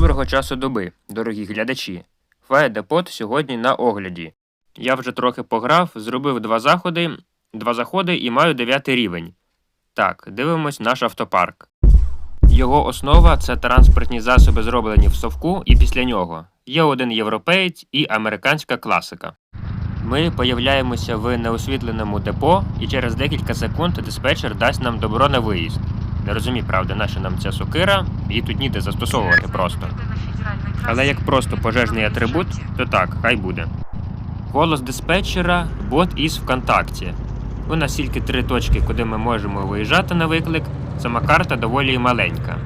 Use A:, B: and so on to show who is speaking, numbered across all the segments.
A: Доброго часу доби, дорогі глядачі. Фаєдепот сьогодні на огляді. Я вже трохи пограв, зробив два заходи, два заходи і маю дев'ятий рівень. Так, дивимось наш автопарк. Його основа це транспортні засоби, зроблені в совку, і після нього є один європеєць і американська класика. Ми появляємося в неосвітленому депо, і через декілька секунд диспетчер дасть нам добро на виїзд. Не розумію, правда, наша нам ця сокира, її тут ніде застосовувати просто. Але як просто пожежний атрибут, то так, хай буде. Голос диспетчера бот із ВКонтакті. У нас тільки три точки, куди ми можемо виїжджати на виклик. Сама карта доволі маленька.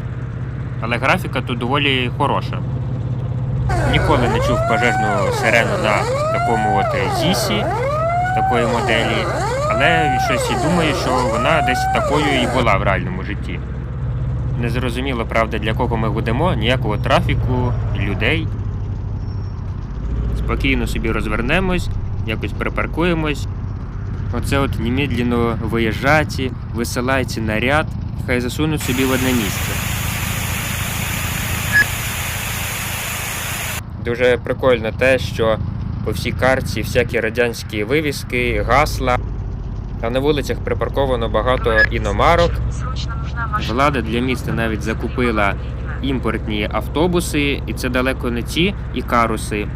A: Але графіка тут доволі хороша. Ніколи не чув пожежну сирену на такому от зісі, такої моделі, але щось і думаю, що вона десь такою і була в реальному житті. Незрозуміло, правда, для кого ми гудемо, ніякого трафіку, людей. Спокійно собі розвернемось, якось припаркуємось. Оце от немедленно виїжджаті, висилайте наряд, хай засунуть собі в одне місце. Дуже прикольно те, що по всій карті всякі радянські вивіски, гасла. А на вулицях припарковано багато іномарок. Влада для міста навіть закупила імпортні автобуси, і це далеко не ті ікаруси,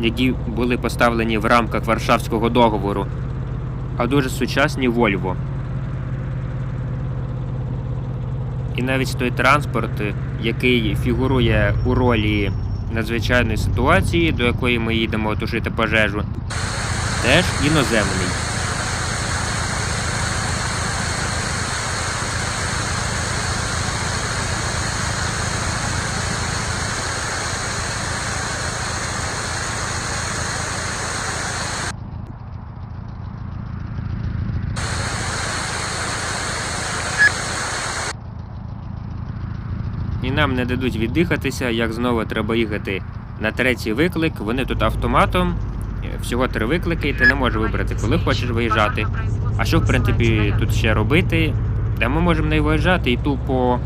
A: які були поставлені в рамках Варшавського договору, а дуже сучасні Вольво. І навіть той транспорт, який фігурує у ролі надзвичайної ситуації, до якої ми їдемо тушити пожежу, теж іноземний. І нам не дадуть віддихатися, як знову треба їхати на третій виклик. Вони тут автоматом. е, Всього три виклики, і ти не можеш вибрати, коли хочеш виїжджати. А що, в принципі, тут ще робити? Де ми можемо не виїжджати і тупо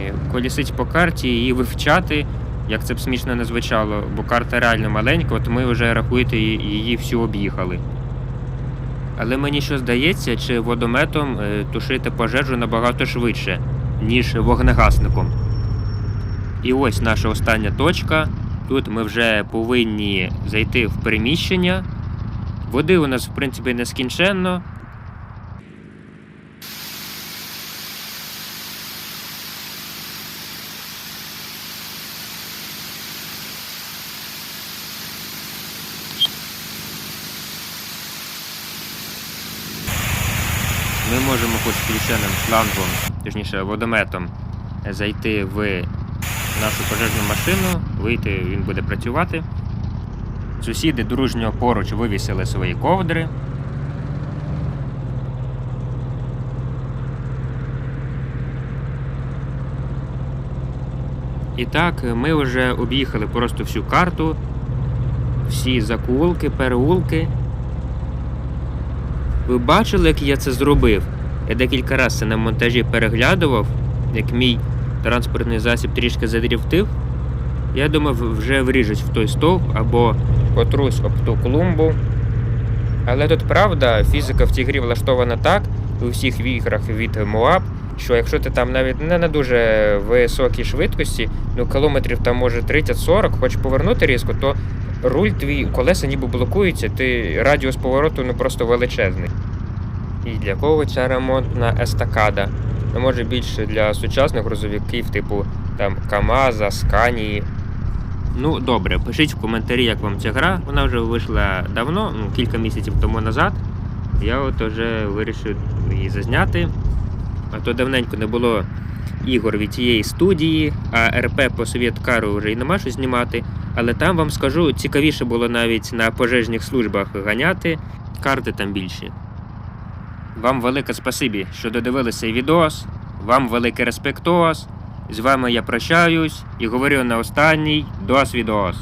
A: е, колісить по карті і вивчати, як це б смішно не звучало, бо карта реально маленька, от ми вже рахуєте її всю об'їхали. Але мені що здається, чи водометом е, тушити пожежу набагато швидше, ніж вогнегасником. І ось наша остання точка. Тут ми вже повинні зайти в приміщення. Води у нас, в принципі, нескінченно. Ми можемо хоч включеним шлангом, точніше водометом, зайти в нашу пожежну машину, вийти, він буде працювати. Сусіди дружньо поруч вивісили свої ковдри. І так, ми вже об'їхали просто всю карту, всі закулки, переулки. Ви бачили, як я це зробив? Я декілька разів це на монтажі переглядував, як мій транспортний засіб трішки задріфтив. Я думав, вже вріжуть в той стовп або потрусь об ту клумбу. Але тут правда, фізика в цій грі влаштована так, у всіх іграх від Moab, що якщо ти там навіть не на дуже високій швидкості, ну кілометрів там може 30-40, хочеш повернути різко, то руль твій колеса ніби блокуються, ти радіус повороту ну просто величезний. І для кого ця ремонтна естакада? Ну, може більше для сучасних грузовиків, типу там Камаза, Сканії. Ну, добре, пишіть в коментарі, як вам ця гра. Вона вже вийшла давно, ну, кілька місяців тому назад. Я от вже вирішив її зазняти. А то давненько не було ігор від цієї студії, а РП по Совєткару вже й нема що знімати. Але там вам скажу, цікавіше було навіть на пожежних службах ганяти, карти там більші. Вам велике спасибі, що додивилися цей відос. Вам великий респектос. З вами я прощаюсь і говорю на останній дос відос.